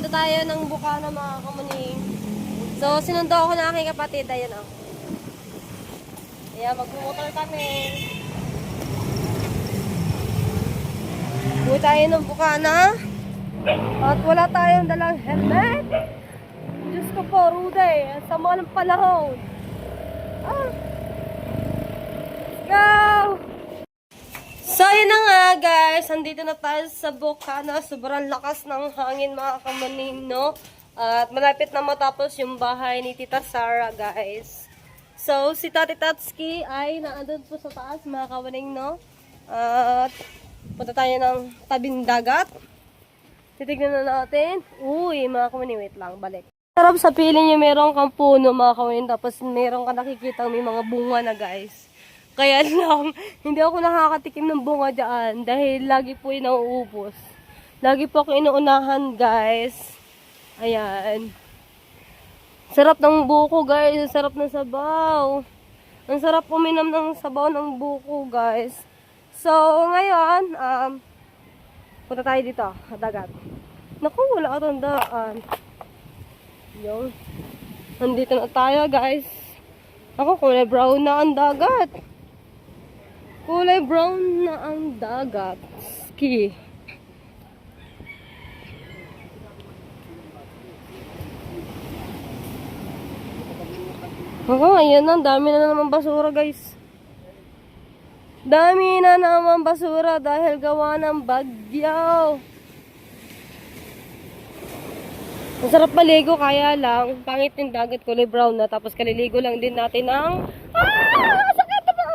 punta tayo ng Bukana mga kamuning. So, sinundo ako ng aking kapatid. Ayan o. Ayan, magmumotor kami. Uwi tayo ng Bukana. At wala tayong dalang helmet. Diyos ko po, Rude. Sama ng panahon. Ah. Let's go! So, yun na nga guys. Andito na tayo sa Bukana. Sobrang lakas ng hangin mga kamaning, no? At malapit na matapos yung bahay ni Tita Sarah, guys. So, si Tati Tatski ay naandun po sa taas, mga kamaning, no? At punta tayo ng tabing dagat. Titignan na natin. Uy, mga kamaning, wait lang, balik. Sarap sa piling yung meron kang puno, mga kamaning, tapos meron ka nakikita may mga bunga na, guys. Kaya lang, hindi ako nakakatikim ng bunga dyan dahil lagi po yung nauubos. Lagi po ako inuunahan, guys. Ayan. Sarap ng buko, guys. Ang sarap ng sabaw. Ang sarap uminom ng sabaw ng buko, guys. So, ngayon, um, punta tayo dito, dagat. Naku, wala ka tandaan. Yung, nandito na tayo, guys. Ako, kulay brown na ang dagat. Kulay brown na ang dagat. Ski. Oo, ayan na. Dami na naman basura, guys. Dami na naman basura dahil gawa ng bagyo. Ang sarap maligo, kaya lang, pangit yung dagat kulay brown na, tapos kaliligo lang din natin ng... Ah! Sakit na ba?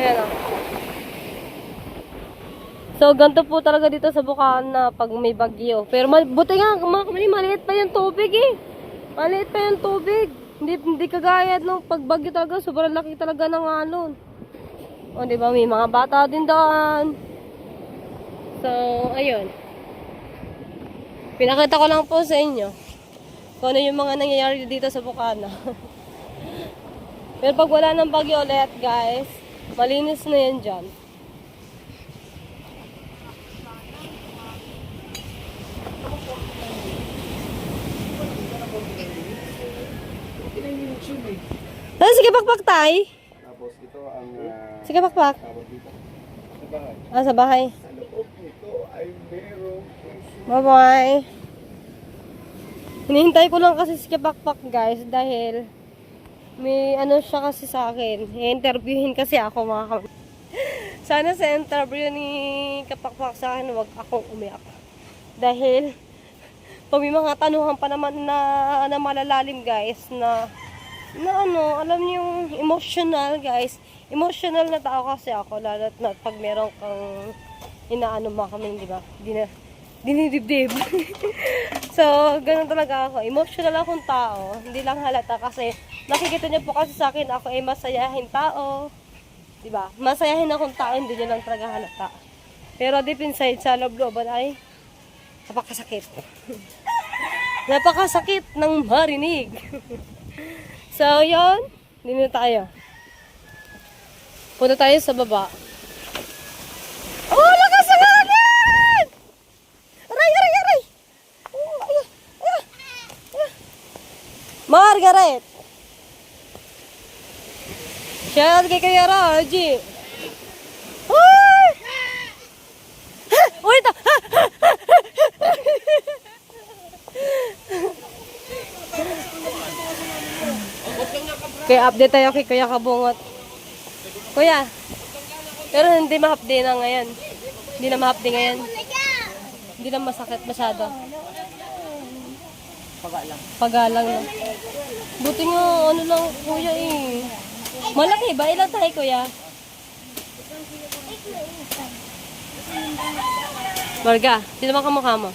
Ayan o. So, ganito po talaga dito sa Bukana pag may bagyo. Pero buti nga, kamali, maliit pa yung tubig eh. Maliit pa yung tubig. Hindi, hindi kagaya nung pag bagyo talaga, sobrang laki talaga ng alon. O, di ba? May mga bata din doon. So, ayun. Pinakita ko lang po sa inyo kung ano yung mga nangyayari dito sa Bukana. Pero pag wala ng bagyo ulit, guys, malinis na yan dyan. Ah, sige, pakpak tay. Tapos ito ang uh, Sige, pakpak. dito sa bahay. Ah, sa bahay. Sa loob nito ay merong Bye-bye. Hinihintay ko lang kasi si Kapakpak guys dahil may ano siya kasi sa akin. I-interviewin kasi ako mga kam- Sana sa interview ni Kapakpak sa akin wag akong umiyak. Dahil pag may mga tanungan pa naman na, na malalalim guys na na ano, alam niyo yung emotional guys. Emotional na tao kasi ako lalo na pag meron kang inaano mga kami, di ba? Di na, dinidibdib. so, ganun talaga ako. Emotional akong tao. Hindi lang halata kasi nakikita niyo po kasi sa akin ako ay masayahin tao. Di ba? Masayahin akong tao, hindi niyo lang talaga halata. Pero deep inside, sa loob-looban ay napakasakit. napakasakit ng marinig. so, yon na tayo. Punta tayo sa baba. Oh, lakas ng hangin! Aray, aray, aray! Oh, ay, ay, ay. Margaret! Shout kay Kuya Raji! Ay! Ha! Uy, ito! Kaya update tayo kay Kuya Kabungot. Kuya, pero hindi mahapdi na ngayon. Hindi na mahapdi ngayon. Hindi na masakit masyado. Pagalang. Pagalang lang. Buti nga, ano lang, kuya eh. Malaki ba? Ilan tayo, kuya? Marga, sino ba kamukha mo?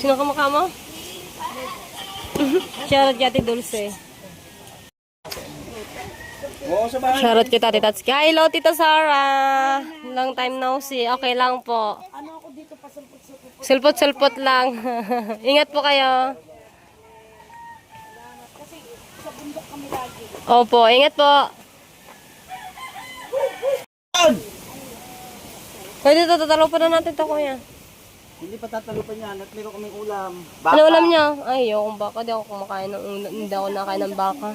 Sino kamukha mo? Shoutout kay Ate Dulce. Shoutout kay Ate Tatsuki. Hello, Tita Sarah. Long time no see. Okay lang po. Sulpot-sulpot lang. Ingat po kayo. Opo, ingat po. Pwede ito, tatalo pa na natin ito, kuya. Hindi pa tatalupan yan at meron kaming ulam. Ano ulam niya? Ay, ayokong baka. Di ako kumakain ng ulam. Hindi ako nakain ng baka.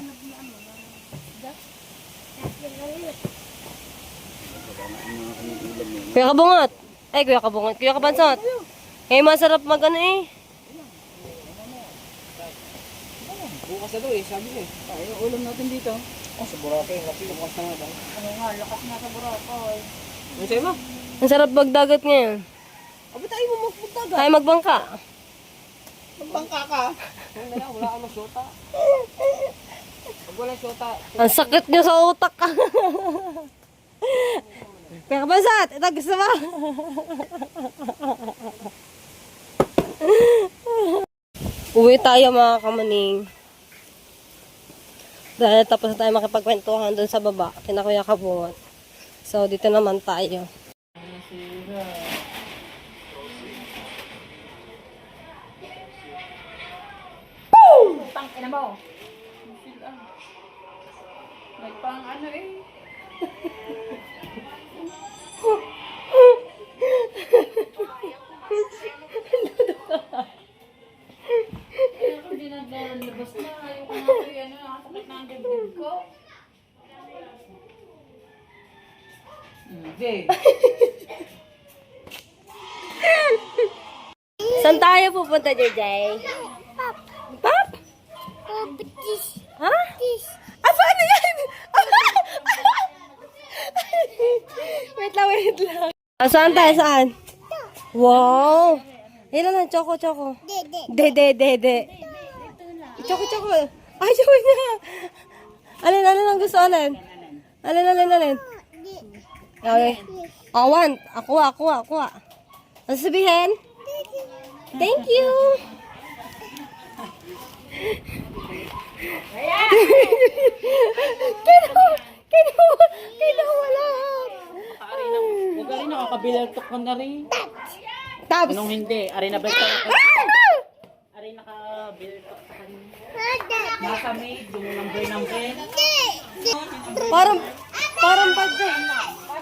Kuya Kabungat. Ay, Kuya Kabungat. Kuya Kabansat. Eh, masarap mag ano eh. Bukas na to eh, sabi ko eh. Ay, yung ulam natin dito. Oh, sa Boracay, laki bukas na nga daw. Ano nga, lakas nga sa Boracay. Ano sa'yo mo? Ang sarap magdagat ngayon. Abi tayo mo magpuntaga. Ay, magbangka. Magbangka ka. Wala na, wala ka ng syota. Pag wala syota, Ang sakit niyo sa utak. Kuya Kabansat, ito gusto mo? Uwi tayo mga kamaning. Dahil tapos na tayo makipagkwentuhan doon sa baba, kina Kuya Kabungat. So, dito naman tayo. Pang ina mo. Ko dinadalabas na. Ayoko na yan. Nakasakit na ang dibdib ko. hindi. Saan tayo pupunta, JJ? Pop. Pop? Ha? Ah, paano yan? wait lang, wait lang. Ah, saan tayo? Saan? Wow! Ilan lang, choco, choco. De, de, de, de. Choco, choco. Ay, choco niya. Alin, alin ang gusto, alin? Alin, alin, alin? Okay. Oh, one. Ako, ako, ako. Ano sabihin? Thank you. Kinawa, kinawa, kinawa lahat. Huwag ka rin nakakabilaltok ka na rin. Tabs. Anong hindi? Ari na basta Ari nakabilaltok ka rin. Nasa maid, yung number number. Parang, parang badyo.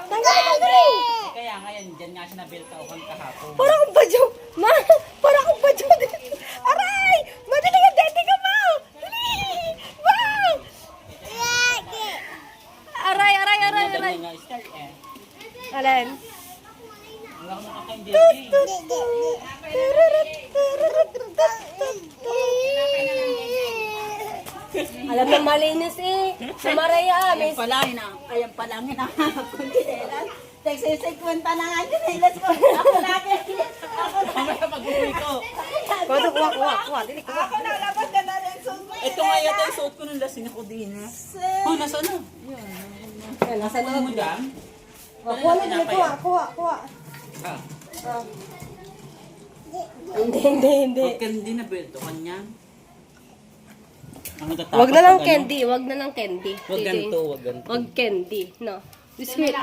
Tanggal, tanggal. Kaya ngayon, dyan nga siya nabilta o kahapon. Parang badyo. Ma, parang akong badyo dito. Aray! Madali ka, dede ka ma. Dali. Wow! Aray, aray, aray, aray. Dyan nga start eh. Alin? Wala akong nakakain Alam mo malinis eh. Sa Maria, miss. Pala, ina, ayan pala ang hinahanap kong kinelas. Nagsisikwenta na nga ang kinelas ko. Ako lagi. Ako Mamaya pag-uwi ko. Kuha, kuha, kuha, kuha. Dili, kuha. Ako nalabas ka na rin. Suot ko Ito nga yata yung suot ko nung lasing ako din. Oh, nasa na? Yan, nasa Ano mo dyan? Oh, kuha na, dili, kuha, kuha, kuha. Ah, Oh. Hindi, hindi, hindi. Huwag ka hindi nabilto kanya. Ang Wag na lang pag ano, candy, wag na lang candy. Wag JJ. ganito, wag ganito. Wag candy, no. Biscuit.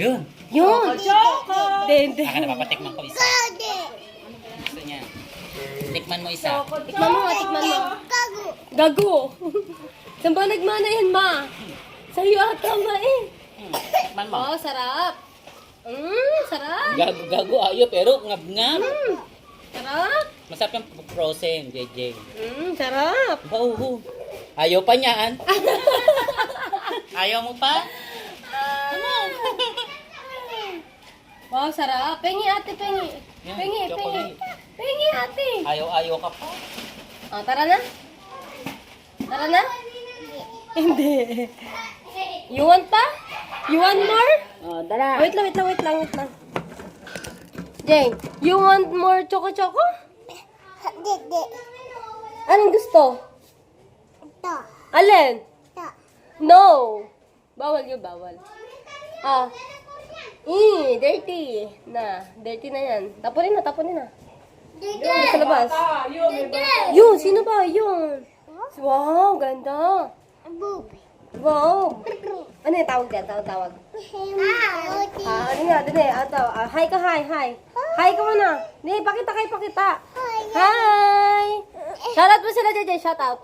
Yun. Yun. Hindi, hindi. Baka napapatikman ko isa. Gusto niya. Tikman mo isa. Tikman mo, tikman mo. Gago. Saan ba nagmana yan, ma? Sa'yo ata, ma eh. Tikman mo. Oh, sarap. Mmm, sarap. Gago, gago ayo pero ngab-ngab. Mm, sarap. Masarap yung frozen, JJ. Mmm, sarap. Oo. Ayaw pa niyan. Ayaw mo pa? Wow, sarap. Pengi, ate, pengi. Yan, Pengi, pengi. chocolate. Pengi, ate. Ayaw-ayaw ka pa. Oh, tara na. Tara na. Hindi. You want pa? You want more? Oh, dala. Wait lang, wait lang, wait lang, wait lang. Jane, you want more choco-choco? Anong gusto? Alin? No. Bawal yun, bawal. Ah. Eh, dirty. Na, dirty na yan. Tapunin na, tapunin na. Yun, sa labas. Yun, sino ba? Yun. Wow, ganda. Wow. Ano yung tawag dyan? Tawag, tawag. Ah, ano nga, dali. Ah, taw- ah, hi ka, hi, hi. Hi ka muna. Hindi, pakita kayo, pakita. Hi. Shoutout mo sila, JJ. Shoutout.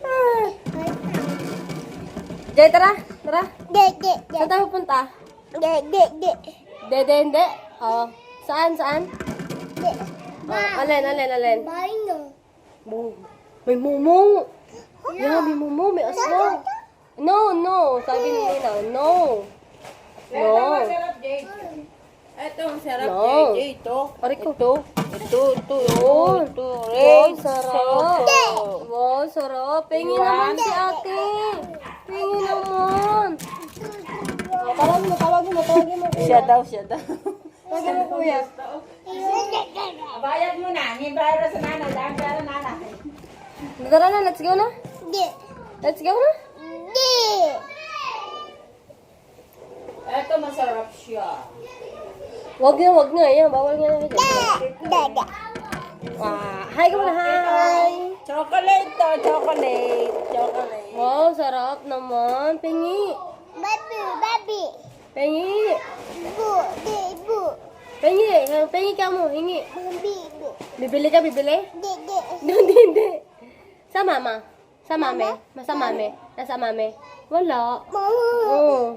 Ah. Jay, tara. Tara. Saan tayo pupunta? Dede, hindi. Oh. Saan, saan? Oh, alin, alin, alin? Mo. May mumu. Yeah, may mumu, may aswang. No, no. Sabi ni Nina, no. No. Sarap, Jade. Ito, ang sarap, No. Jade, ito. Ariko. Ito. Ito, ito. Yun. Ito. Wow, sarap. Wow, sarap. Pengi naman si ate. Pengi naman. Oh, tawagin mo, tawagin mo, tawagin mo. Siya daw, siya daw. Tawagin mo, kuya. Bayad mo na. May bayad sa nanay. Dahil pera nanay. Tara na, let's go na. Let's go na. Ito, masarap siya. Wag na, wag na. Yan, bawal nga na. Wow. Hi ka muna, hi. Chocolate to, chocolate. Chocolate. Wow, sarap naman. Pengi. Pengi. Pengi. Pengi ka mo, hingi. Bibili ka, bibili? Hindi, hindi. Sa mama. Sa mame. Sa mame. Nasa mame. Wala. Oo.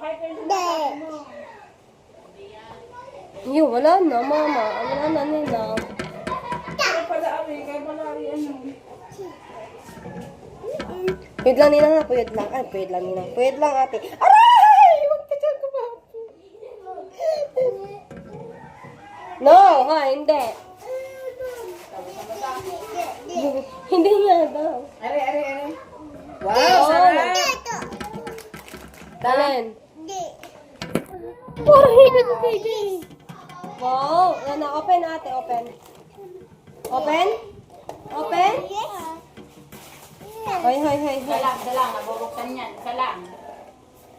Kayo mo? Yung, wala na, mama. Wala na nila. Pwede lang nila na, pwede lang. Ay, pwede lang nila. Pwede lang ate. Aray! Huwag ka dyan kumapo. No, ha, hindi. hindi nga daw. Ari, ari, ari. Wow, sarap. Dalin. Puro hindi ko kay Jay. Wow, yan na, open ate, open. Open? Open? Hoy, hoy, hoy, Isa hoy. lang, isa lang. Nabubuksan yan. Isa lang.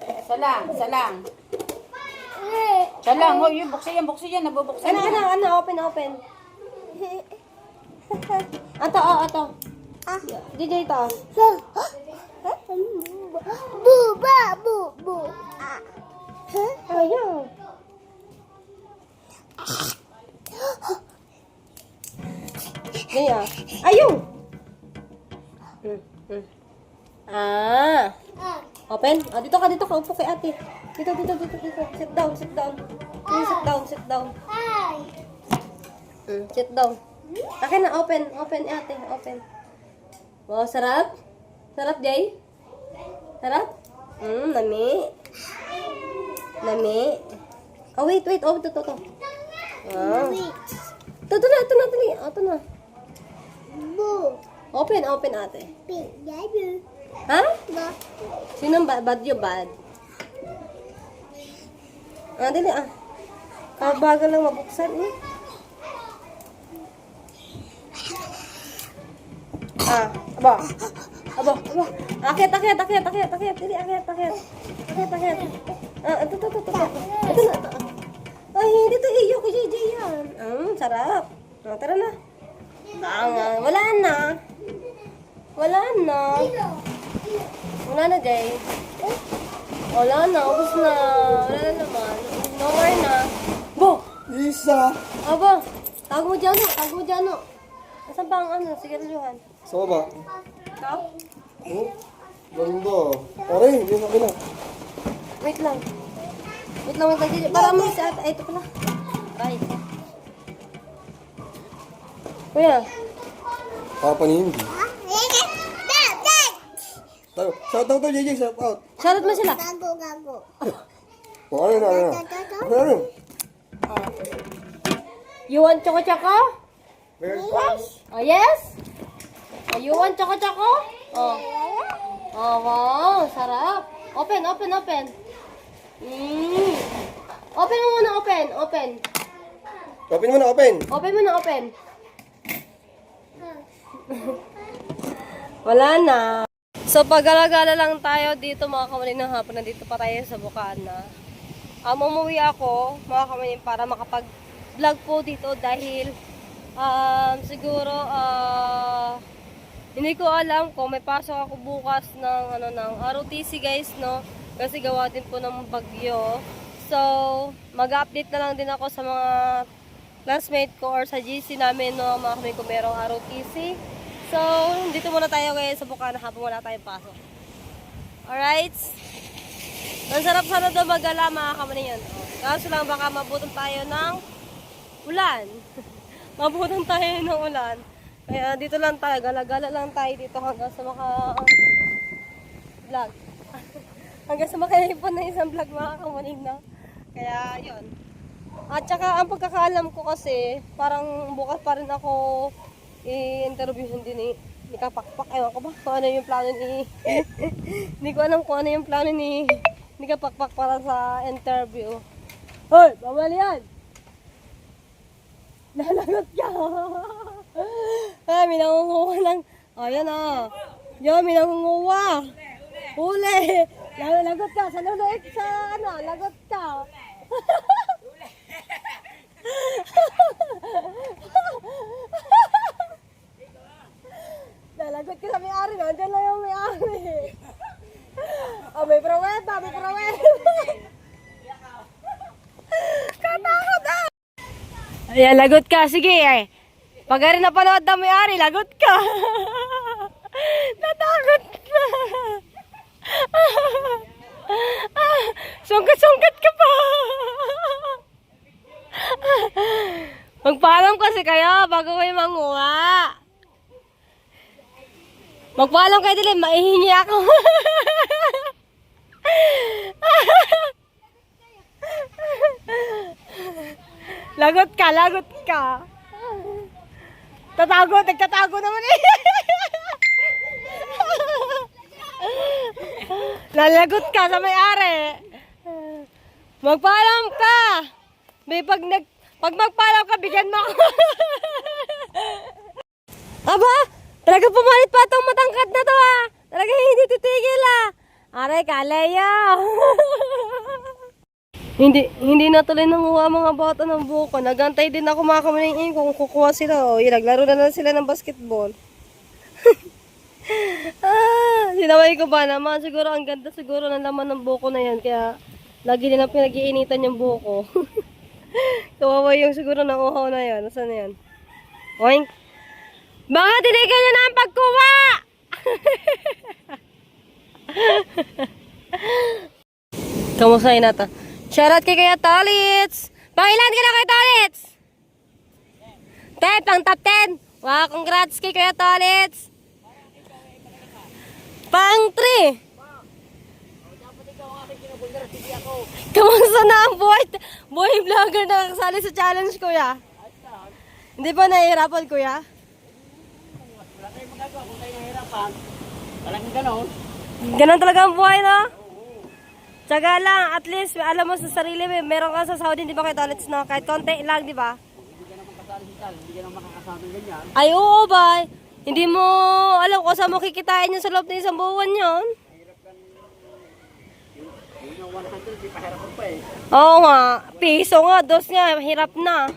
Isa lang, isa lang. Isa lang. Hoy, yung buksan yan, buksan yan. Nabubuksan Ano, yan. ano, ano, open, open. Ato, oh, ato. DJ to. Ayaw. Ganyan. Ayaw! Hmm, hmm. Ah. Open? Ah, dito ka, dito ka. Upo kay ate. Dito, dito, dito, dito. Sit down, sit down. Please, sit down, sit down. Mm, sit down. Akin na, open. Open, ate. Open. Wow, sarap. Sarap, Jay? Sarap? Mm, nami. Nami. Oh, wait, wait. Oh, ito, ito, ito. Wow. Ito, ito na, ito na, ito na. Oh, ito na. Open, open, ate. Ha? Sinong bad? Bad yung bad? Ah, dali ah. Kabagal lang mabuksan eh. Ah, aba. Aba, aba. Akit, akit, akit, akit, akit. Dili, akit, akit. Akit, akit. Ah, ito, ito, ito, ito. Ito na, ito. Ay, dito iyo ko JJ yan. Mm, sarap. Ah, tara na. Ah, nga. wala na. Wala na. Wala na, Jay. Wala na, ubos na. Wala na naman. No more na. Bo! Isa! Aba, tag mo dyan, oh. tag mo dyan. oh. Asan pa ang ano, sigarilyohan? Sa baba. Ikaw? Oh, ganda. Pare, hindi na kina. Wait lang. Wait lang, wait lang. Para mo sa ate. Ay, ito pala. Bye. Kuya, Papa ni hindi. Tayo, shout out to JJ, shout out. shoutout mo sila. Oh, ano na, ano na. Ano na? You want choco choco? Yes. Oh, yes? Want choco choco? Oh. Oh, wow. Sarap. Open, open, open. Mm. Open mo muna, open, open. Open mo na, open. Open mo na, open. Wala na. So, pag-alagala lang tayo dito, mga kamaling ng hapon. Nandito pa tayo sa Bukana. Um, umuwi ako, mga kamaling, para makapag-vlog po dito dahil um, siguro, ah, hindi ko alam kung may pasok ako bukas ng, ano, ng ROTC guys, no? Kasi gawa din po ng bagyo. So, mag-update na lang din ako sa mga classmate ko or sa GC namin no, mga kami kung merong ROTC. So, dito muna tayo ngayon sa Bukana habang wala tayong pasok. Alright? Ang sarap sana daw magala mga kamanin yan. Kaso lang baka mabutan tayo ng ulan. mabutan tayo ng ulan. Kaya dito lang tayo, gala-gala lang tayo dito hanggang sa maka vlog. hanggang sa makaipon na isang vlog mga kamanin na. Kaya yun. At saka ang pagkakaalam ko kasi, parang bukas pa rin ako i-interview din ni, ni Kapakpak. Ewan ko ba kung ano yung plano ni... Hindi ko alam kung ano yung plano ni, ni Kapakpak para sa interview. Hoy! Bawal yan! Lalagot ka! Ay, may nangunguha lang. Ayan ah. Yan, may nangunguha. Huli! Lalagot ka! Sa luluit sa ano, lagot ka. Lalagot ka sa may-ari. Nandiyan lang yung may-ari. Oh, may praweta, may praweta. Katakot ah! Ayan, lagot ka. Sige eh. Pag rin napanood na may-ari, lagot ka. Natakot na. Sungkat-sungkat ka pa. Magpaalam kasi kayo bago kayo manguha. Magpaalam kayo din, maihingi ako. lagot ka, lagot ka. Tatago, nagtatago naman eh. Lalagot ka sa may-ari. Magpaalam ka. May pag nag pag magpaalam ka, bigyan mo ako. Aba, talaga pumalit pa itong matangkad na to ah. Talaga hindi titigil ah. Aray, kalayo. Hindi hindi natuloy nang uwa mga bata ng buko. Nagantay din ako mga kamaling kung kukuha sila. O, yun, naglaro na lang sila ng basketball. ah, sinaway ko ba naman? Siguro ang ganda siguro ng laman ng buko na yan. Kaya lagi nilang pinag-iinitan yung buko. Kawawa yung siguro ng uhaw na yan. Nasaan na yan? Oink. Baka tinigil nyo na ang pagkuha! Kamusta yun nato? Shoutout kay Kuya Tolits! Pangilan ka na kay Tolits? Tep, ang top 10! Wow, congrats kay Kuya Tolits! Pang 3! Kamusta na ang buhay, buhay vlogger na kasali sa challenge, kuya? Hindi pa nahihirapan, kuya? Wala tayong magagawa kung tayo nahihirapan. Talagang ganon. Ganun talaga ang buhay, no? Tsaga lang, at least, alam mo sa sarili, may meron ka sa Saudi, di ba kayo toilets, no? Kahit konti lang, di ba? Hindi ka naman makakasama ganyan. Ay, oo, ba? Hindi mo alam kung saan mo kikitain yun sa loob ng isang buwan yun. Yung yung 100, di pahirapan pa eh. Oo nga, piso nga, dos nga, hirap na.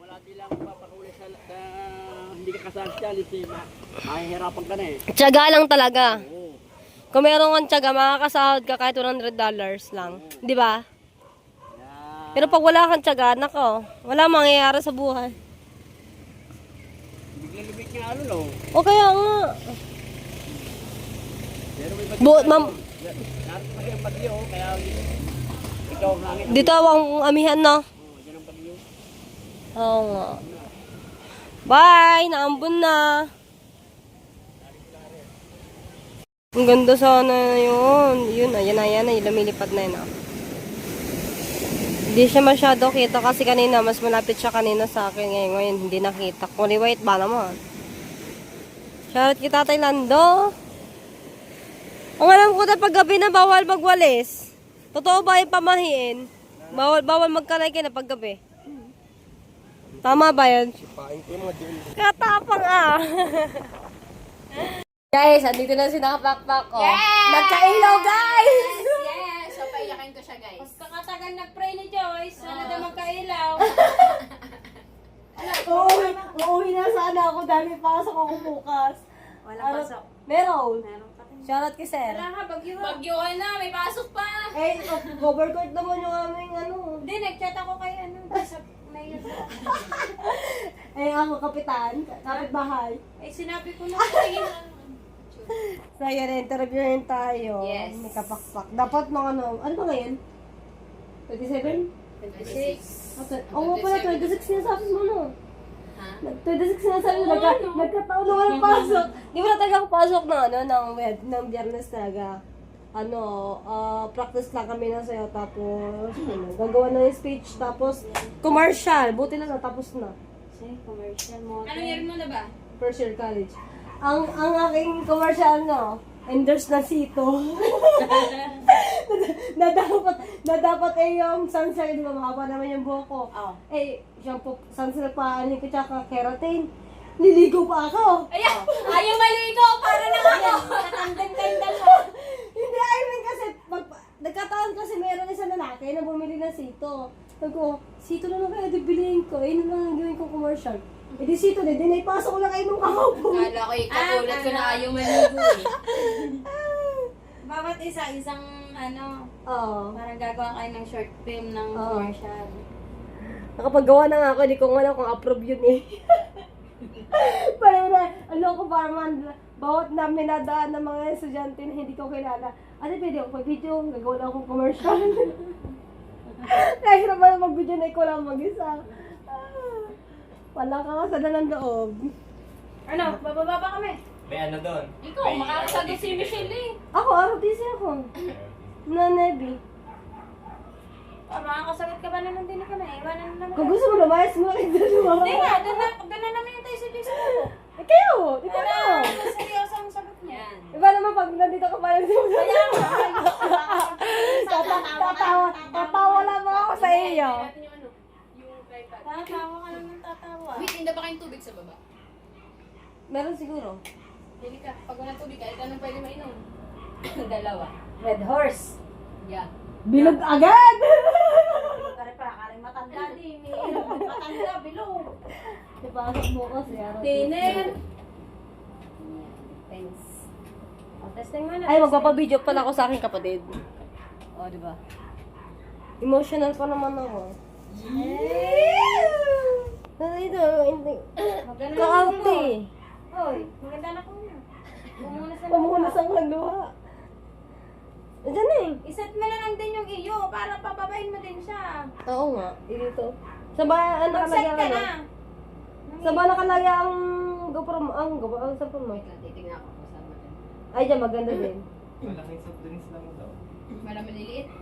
Wala di lang papakuli sa, sa hindi ka kasali si Tal, eh, ma- mahihirapan ka na eh. Tsaga lang talaga. Kung meron kang tsaga, makakasahod ka kahit $100 lang. Di ba? Kaya, Pero pag wala kang tsaga, nako, wala mangyayari sa buhay. biglang-libig nga ano no. O kaya nga. Pero may bagyo. Bu ma'am, Narin pa yung bagyo, oh, kaya ikaw ang dito ang amihan, no? Oo, yan ang bagyo. Oo nga. Bye! Naambon na. Ang ganda sana yun. Yun, ayan, ayan, ay lumilipad na yun. ah. Hindi siya masyado kita kasi kanina, mas malapit siya kanina sa akin. Ngayon, ngayon hindi nakita. Kulay white ba naman? Shoutout kita Tatay Lando. Ang alam ko na paggabi na bawal magwalis. Totoo ba yung pamahiin? Bawal, bawal magkalay na paggabi. Tama ba yun? Katapang ah. guys, andito na si nakapakpak ko. Nagkailaw guys! Yes! So, paiyakin ko siya, guys. Kakatagal nag-pray ni Joyce. Sana daw magkailaw. Ano? Uuwi, uuwi na sana ako dahil may pasok ako bukas. Wala Ano? pasok. Meron. Meron pa rin. Shoutout kay Sir. Wala nga, bagyo. Bagyo ka na, may pasok pa. Eh, overcoat naman yung aming ano. Hindi, nag-chat ako kay ano, sa may Eh, ako kapitan, kapitbahay. Eh, sinabi ko na, sige na. So, yun, interviewin tayo. Yes. May kapakpak. Dapat mga ano, ano ba ngayon? 27? 26. Okay. Oo nga pala, 26 sinasabi mo, no? Ha? Nag- 26 sinasabi mo, nagka, nagkataon na walang pasok. Di ba na talaga ako pasok ng ano, ng wed, ng biyernes talaga. Ano, ah, practice lang kami na sa'yo, tapos, ano, gagawa na yung speech, tapos, commercial. Buti na natapos na. Sige, commercial mo. Anong year mo na ba? First year college. Ang ang aking commercial no, endorse na sito. na dapat na dapat eh yung sunset, di ba mahaba naman yung buhok ko. Oo. Eh, shampoo, sunset pa, ano ko tsaka keratin. Niligo pa ako. Ayan! Ayaw maligo! Para na ako! Katandang kayong dalawa. Hindi, I mean kasi, mag, nagkataon kasi meron isang lalaki na bumili ng sito. Sabi ko, sito na lang kaya di ko. Eh, na lang ang gawin ko commercial. Eh, di sito din. Di naipasok ko lang kayo nung kahapon. Kala ko ikatulad ko na ayaw maligo eh. Bawat isa, isang ano, Oo. parang gagawa kayo ng short film ng Oo. commercial. Nakapagawa na nga ako, hindi ko nga alam kung approve yun eh. Parang na, ano ko parang man, bawat na minadaan ng mga estudyante na hindi ko kilala. Ano pwede ako mag-video, gagawa na akong commercial. Kahit naman mag-video na ikaw lang mag-isa. Walang kakasalan ng loob. Ano, bababa pa kami. May ano doon? Ikaw, May makakasagot si Michelle eh. Ako, ROTC ako. Na Nebi. Oh, makakasagot ka ba naman din kami? Iwanan na naman. Kung gusto mo lumayas mo rin dalawa. Hindi nga, doon na, doon na naman yung tayo sa Jason. Eh kayo, ko Wala, alam. seryoso ang sagot niya. Iba naman pag nandito ka pa lang sa Kaya nga, Tata- tatawa, tatawa lang ako sa iyo. Ano, tatawa ka lang ng tatawa. Wait, hindi ba kayong tubig sa baba? Meron siguro. Pili ka. Pag walang tubig, kahit anong pwede mainom. Dalawa. Red horse. Yeah. Bilog agad! Kare para karing matanda din. eh. Matanda, bilog. Ipasok mo ko siya. Tiner. Thanks. O, testing mo na. Ay, magpapabideo pala ako sa aking kapatid. O, di ba? Emotional pa naman ako. Ay, ito, hindi. Maganda Kakampi. Hoy, maganda na ko na. Bumunas na Pamunas ang luha. Diyan na eh. Iset mo na lang din yung iyo para pababain mo din siya. Oo nga, dito. Sa ba, ano Mag-set ka ano? na. Sa ba nakalagay ang GoPro mo? Ang GoPro, ang cellphone mo? Wait lang, titignan ako kung saan maganda. Ay, dyan, maganda din. Malaking soft drinks lang daw. Malamig maliliit.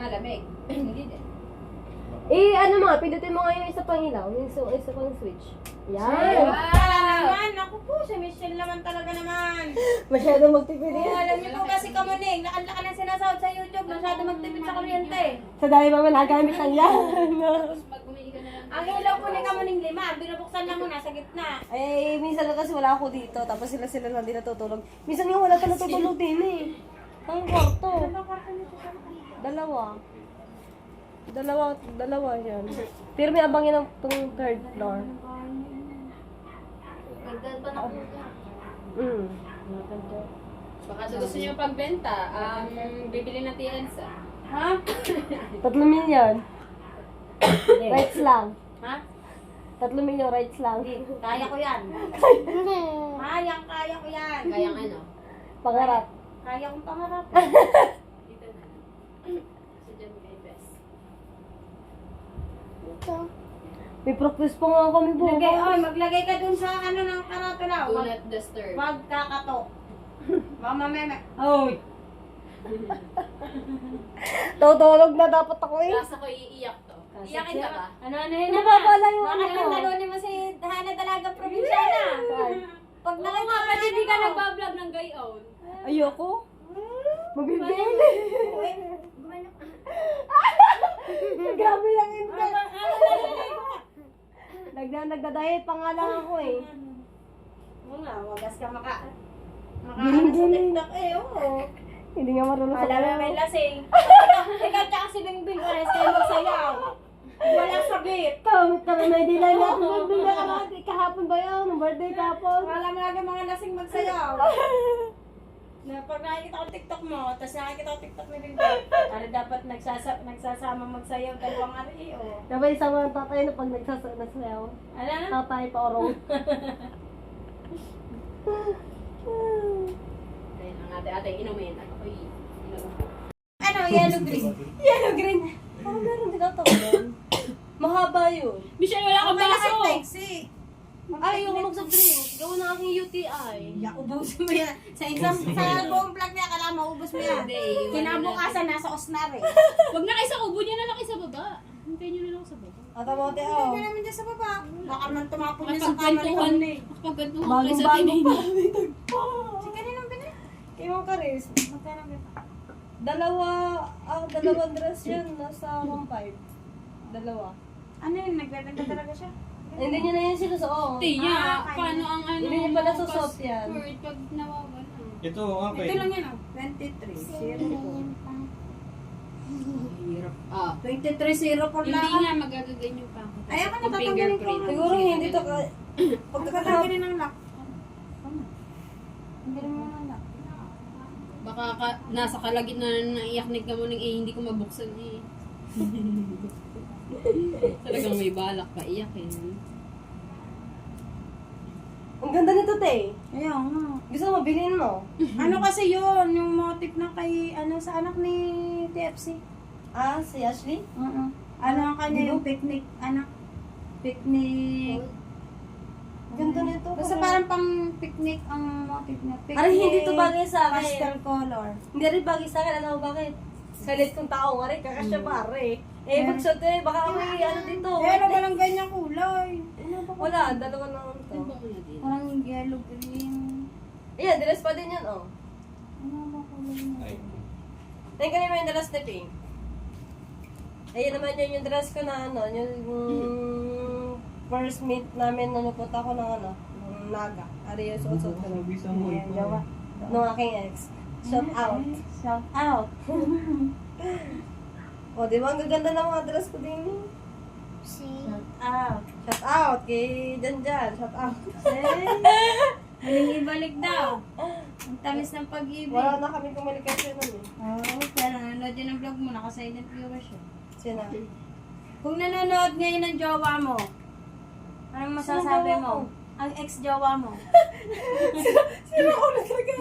Malamig. Hindi din. Eh, ano mga, pindutin mo nga yung isa pang ilaw, yung isa, isa pang switch. Yan! Naman. Ako po, si Michelle naman talaga naman. Masyado magtipid Eh, yan. alam niyo po kasi kamuning, nakalaka ng sinasahod sa YouTube, masyado magtipid sa kuryente. Sa dami pa nagamit ng yan. Pag umiiga ka na lang. Ang ilaw po ni kamuning lima, binubuksan lang muna sa gitna. eh, minsan kasi wala ako dito, tapos sila sila lang din natutulog. Minsan nga wala ka natutulog din eh. Ang kwarto. Dalawa. Dalawa, dalawa yan. Pero may abangin ng pang third floor. Magdal pa na ako. Mm. Baka sa gusto niyo pagbenta, um, bibili na ti Elsa. Ha? Tatlo milyon. Rights lang. Ha? Tatlo milyon rights lang. Kaya ko yan. Kaya, kaya ko yan. Kaya ano? Pangarap. Kaya kong pangarap. Dito na. Sa dyan may best. May practice pa nga kami bukas. Lagay, oy, maglagay ka dun sa ano ng karatula. Do Wag, not disturb. wag kakatok. Mama meme. Oy. Tutulog na dapat ako eh. Lasa ko iiyak to. Iyakin ka ba? Ano ano yun? Nababala yung Bakit ano ang ko. talunin mo si Hana Dalaga Provinciana? Pag nakita ka Hindi ka nagbablog ng gayon. Ayoko. Mabibili. Grabe lang yun. Nagda nagda-diet pa nga lang ako eh. Oo nga, wagas ka maka... Maka Giling, sa. TikTok eh, oo. Hindi nga marunong sa Alam mo may lasing. Ikaw tsaka si Bingbing, pares kayo magsayaw. Walang sabit. Kamit kami may dilay na ako. Ka natin. Kahapon ba yun? Birthday kahapon. Wala mo lagi mga lasing magsayaw. na pag nakikita ko TikTok mo, tapos nakikita ko TikTok ni Bingbing, ano dapat nagsasa nagsasama magsayaw dalawang ari, oh. Diba isama ng tatay na pag nagsasa- nagsayaw? Ano na? Tatay pa orong. Ayun ang ate ate inumin. Ako'y inumin. Ano, yellow green. Yellow green. Parang meron din doon. Mahaba yun. Michelle, wala kang May baso! flexi. Ay, yung mag drink. Gawa ng aking UTI. Ya, ubusin mo yan. Sa exam, sa buong vlog niya, kailangan maubos mo yan. Hindi, Kinabukasan, nasa osnare. Huwag na kayo sa kubo niya na lang kayo sa baba. Hintayin niyo na lang ako sa baba. At ang mote, Hindi oh. namin dyan sa baba. Baka man tumapon niya sa kama ni Makapagkwentuhan. Conley. Makapagkwentuhan kayo sa tinay niya. Si kaninang binili? Kay Ma'am Karis. Magkano ba? Dalawa, ah, dalawang dress yan. Nasa 1.5. Dalawa. Ano yun? Nagdadagdag talaga siya? Hindi niya na yun sinusuot. Tiya, Ah, kaya. paano ang ano? Hindi niya pala susot yan. Pag nawawala. Ito, okay. Ito lang yan oh. 23. Zero four. Hirap. Ah. 23, zero four Hindi lang. nga magagaganyo pa ako. Ay, ako Yung natatanggalin ko. Siguro hindi to ka... Pagkakagaling ng lock. Hindi naman ng lock. Baka ka, nasa kalagitnaan na iyak ka mo ng eh, hindi ko mabuksan eh. Talagang may balak pa iyak eh. Ang ganda nito, te. Ayun nga. Gusto mo, bilhin mo. Ano kasi yun? Yung motif na kay, ano, sa anak ni TFC. Ah, si Ashley? Oo. Ano ang kanya yung picnic, anak? Picnic. Ganda nito. Basta parang pang picnic ang motif niya. Picnic. Aray, hindi to bagay sa akin. Pastel color. Hindi rin bagay sa akin. Alam mo bakit? Salit kong tao nga rin, kakasya pare. Eh, magsuot eh, baka may ano dito. Eh, ano ba lang ganyang kulay? Wala, dalawa lang Ano to. na din? Parang yellow green. Ayan, dress pa din yan, oh. Ano ba kulay niya? Ay. Tingnan kanina yung dress ni Pink. Ayan naman yun yung dress ko na ano, yung first meet namin napunta ako ng ano, ng Naga. Ari yung suot-suot ko. Ayan, jawa. Nung aking ex. Shout out. Shout out. O, di ba? Ang gaganda ng mga dress ko din. eh. Shout out. Shout out kay Janjan. Shout out. Muling ibalik daw. Ang tamis ng pag-ibig. Wala na kami komunikasyon nun eh. Oo, oh, pero nanonood yun ng vlog mo, naka-silent viewer siya. Sina? Kung nanonood ngayon ng jowa mo, anong masasabi Sino jowa mo? Ang ex-jowa mo. Sino ako naglaga?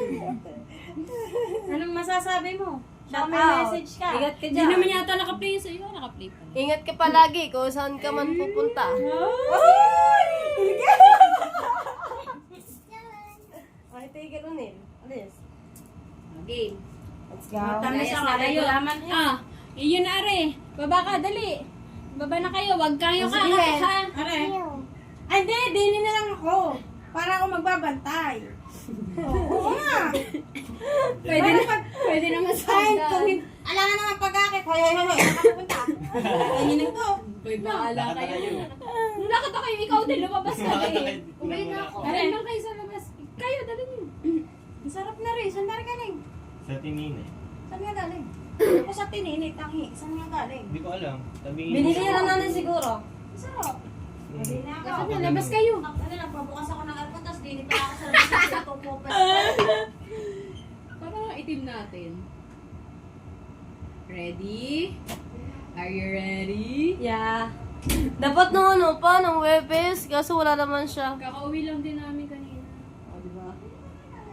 Anong masasabi mo? Shout may out. message ka. Ingat ka Hindi dyan. naman yata naka-play sa'yo. Naka-play pa. Ingat ka palagi kung saan ka man pupunta. Ay, tigil unil. Alis. Game. Let's go. Ang na alay kayo. gulaman. Ah, yun na are. Baba ka, dali. Baba na kayo. Wag kayo ka. Sige. Ha? Are. Ay, hindi. Dinin na lang ako. Para ako magbabantay. Oo nga. Pwede na, pwede naman sa Ay, kung hindi. Alangan naman pag-akit. Hoy, hoy, hoy. Nakapunta. Ganyan lang to. Boy, baala kayo. Nung nakita kayo, ikaw din, lumabas ka eh. Uwi na ako. Aray lang kayo sa labas. Kayo, dali niyo. Ang sarap na rin. Saan rin galing? Sa tinin eh. Saan nga galing? Ako sa tininit. Ang hi. Saan nga galing? Hindi ko alam. Sabi Binili na natin siguro. Ang sarap. Hindi na ako. Labas kayo. Ano, nagpabukas ako ng aircon, ako sa labas tutupas. Para itim natin. Ready? Are you ready? Yeah. Dapat nung ano pa, nung Webes, kaso wala naman siya. Kakauwi lang din namin kanina. O, di ba?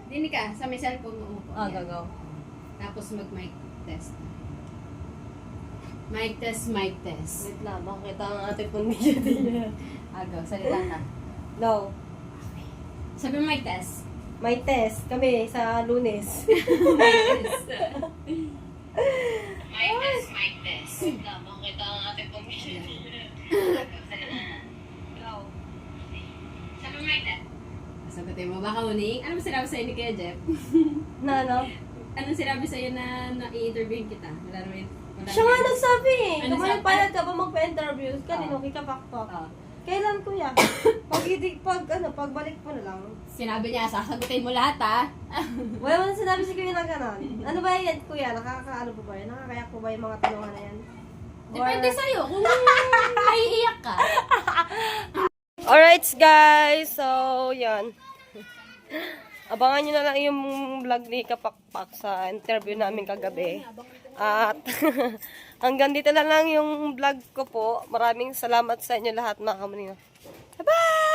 Dini ka, sa may cellphone mo upo. Ah, Yan. gagaw. Tapos mag-mic test. Mic test, mic test. Wait lang, baka kita ang ate pundi dyan. Agaw, salita ka. No. Sabi mo mic test. May test kami sa lunes. mic test. mic test, mic test. Baka kita ang ate pundi Sabi mo mic test. Sagutin mo, baka muning. Ano ba sinabi sa'yo ni Kuya Jeff? Na ano? Anong sinabi sa'yo na na-i-interview kita? Wala naman Siya nga nagsabi eh. Ano Kung sabi? payag ka ba magpa-interview, kanino Ah. kikapakpak. Ah. Kailan kuya? Pag, hindi- pag ano, pagbalik mo na lang. Sinabi niya, sasagutin mo lahat ha. Wala mo sinabi si kuya na gano'n. Ano ba yan kuya? Nakakaano po ba yan? Nakakayak po ba yung mga tanungan na yan? Depende sa'yo kung naiiyak ka. Alright guys, so yan. Abangan nyo na lang yung vlog ni Kapakpak sa interview namin kagabi. At Hanggang dito na lang yung vlog ko po. Maraming salamat sa inyo lahat mga kamunino. Bye-bye!